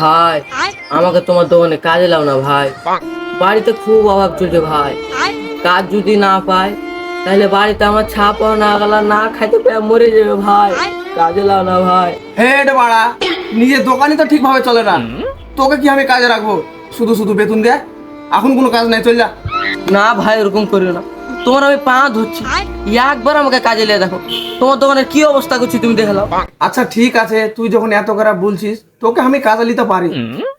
ভাই, আমাকে তোমার দোকানে কাজে লাও না ভাই। বাড়িতে খুব অভাব চলছে ভাই। কাজ যদি না পায়, তাহলে বাড়িতে আমার ছাপা না গেলা, না খাইতে পেয়ে মরে যাবে ভাই। কাজে লাও না ভাই। হেড বাড়া, নিজের দোকানে তো ঠিকভাবে চলে না। তোকে কি আমি কাজে রাখব? শুধু শুধু বেতন দেয় এখন কোনো কাজ নাই, চল যা। না ভাই এরকম করিও না। তোমার আমি পা ধরছি। একবার আমাকে কাজে লিয়ে দেখো। তোমার দোকানের কি অবস্থা করছি তুমি দেখে আচ্ছা ঠিক আছে তুই যখন এত খারাপ বলছিস তোকে আমি কাজে নিতে পারি।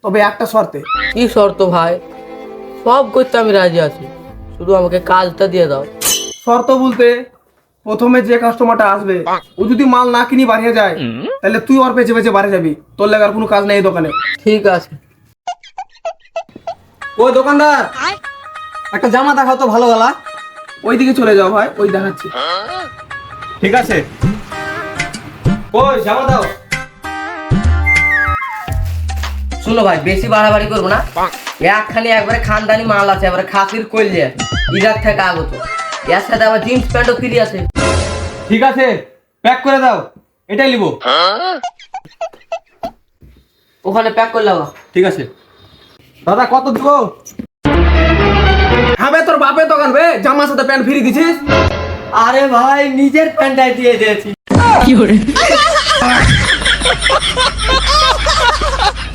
তবে একটা শর্তে। কি শর্ত ভাই? সব করতে আমি রাজি আছি। শুধু আমাকে কাজটা দিয়ে দাও। শর্ত বলতে প্রথমে যে কাস্টমারটা আসবে ও যদি মাল না কিনি বাড়িয়ে যায় তাহলে তুই ওর পেছে পেছে বাড়ি যাবি। তোর লাগার কোনো কাজ নেই দোকানে। ঠিক আছে। ও দোকানদার! একটা জামা দেখাও তো ভালো গলা। ওইদিকে চলে যাও ভাই ওই দেখাচ্ছি। ঠিক আছে। ওই জামা দাও। শুনো ভাই বেশি বাড়াবাড়ি করব না। একখানি একবারে খানদানি মাল আছে এবারে খাসির কইলে ইরাক থেকে আগত। এর সাথে আবার জিন্স প্যান্টও ফ্রি আছে। ঠিক আছে প্যাক করে দাও। এটাই নিবো। ওখানে প্যাক করে লাগা ঠিক আছে। দাদা কত দিব? বে জামার সাথে প্যান্ট ফিরিয়ে দিছিস? আরে ভাই নিজের প্যান্টটাই দিয়ে দিয়েছি।